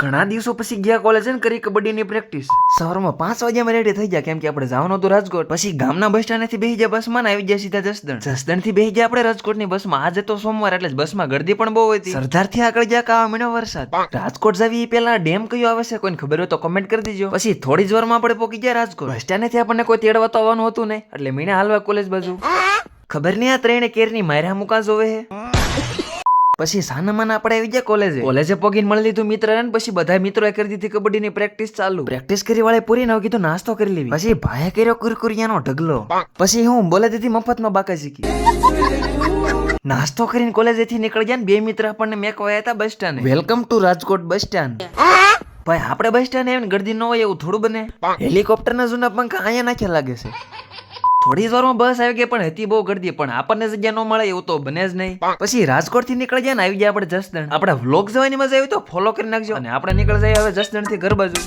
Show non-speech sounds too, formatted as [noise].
ઘણા દિવસો પછી ગયા કોલેજ ને, કરી કબડ્ડીની પ્રેક્ટિસ સવારમાં પાંચ વાગ્યામાં રેડી થઈ ગયા, કેમ કે આપણે જવાનું હતું રાજકોટ. પછી ગામના બસ સ્ટેન્ડથી બેસી ગયા બસમાં આવી ગયા સીધા જસદણ. જસદણથી બેસી ગયા આપણે રાજકોટની બસમાં આજે તો સોમવાર, એટલે બસમાં ગરદી પણ બહુ હતી. સરદારથી આગળ ગયા કાવા મીનો વરસાદ. રાજકોટ જવી પેલા ડેમ કયો આવે છે, કોઈને ખબર હોય તો કમેન્ટ કરી દીજો. પછી થોડી જ વારમાં આપણે પોકી ગયા રાજકોટ. બસ સ્ટેન્ડથી આપણને કોઈ તેડવા તો આવવાનું હતું નહીં, એટલે મીના હાલવા કોલેજ બાજુ. ખબર નહીં આ ત્રણે કેરની માયરા મુકા જોવે હે? પછી સાનામાના આપણે આવી ગયા કોલેજે કોલેજે પગીને મળી લીધું મિત્ર ને પછી બધા મિત્રોએ કરી દીધી કબડ્ડીની પ્રેક્ટિસ ચાલુ. પ્રેક્ટિસ કરી વાળે પૂરી ન કીધું નાસ્તો કરી લેવી. પછી ભાઈએ કર્યો કુરકુરિયાનો ઢગલો. પછી હું બોલે દીધી મફતમાં બાકા શીખી. [laughs] નાસ્તો કરીને કોલેજેથી નીકળી ગયા ને બે મિત્ર આપણને મેકવાયા હતા bus stand welcome to Rajkot bus stand ભાઈ આપણે બસ સ્ટેન્ડ એમ ગરદી ન હોય એવું થોડું બને. હેલિકોપ્ટરના જૂના પંખા અહીંયા નાખ્યા લાગે છે. થોડી જ વારમાં બસ આવી ગઈ પણ હતી બહુ ગરદી પણ આપણને જગ્યા ન મળે એવું તો બને જ નહીં. પછી રાજકોટથી નીકળી જાય ને આવી ગયા આપણે જસદણ. આપણે વ્લોગ જોવાની મજા આવી તો ફોલો કરી નાખજો. અને આપણે નીકળી જઈએ હવે જસદણથી ઘર બાજુ.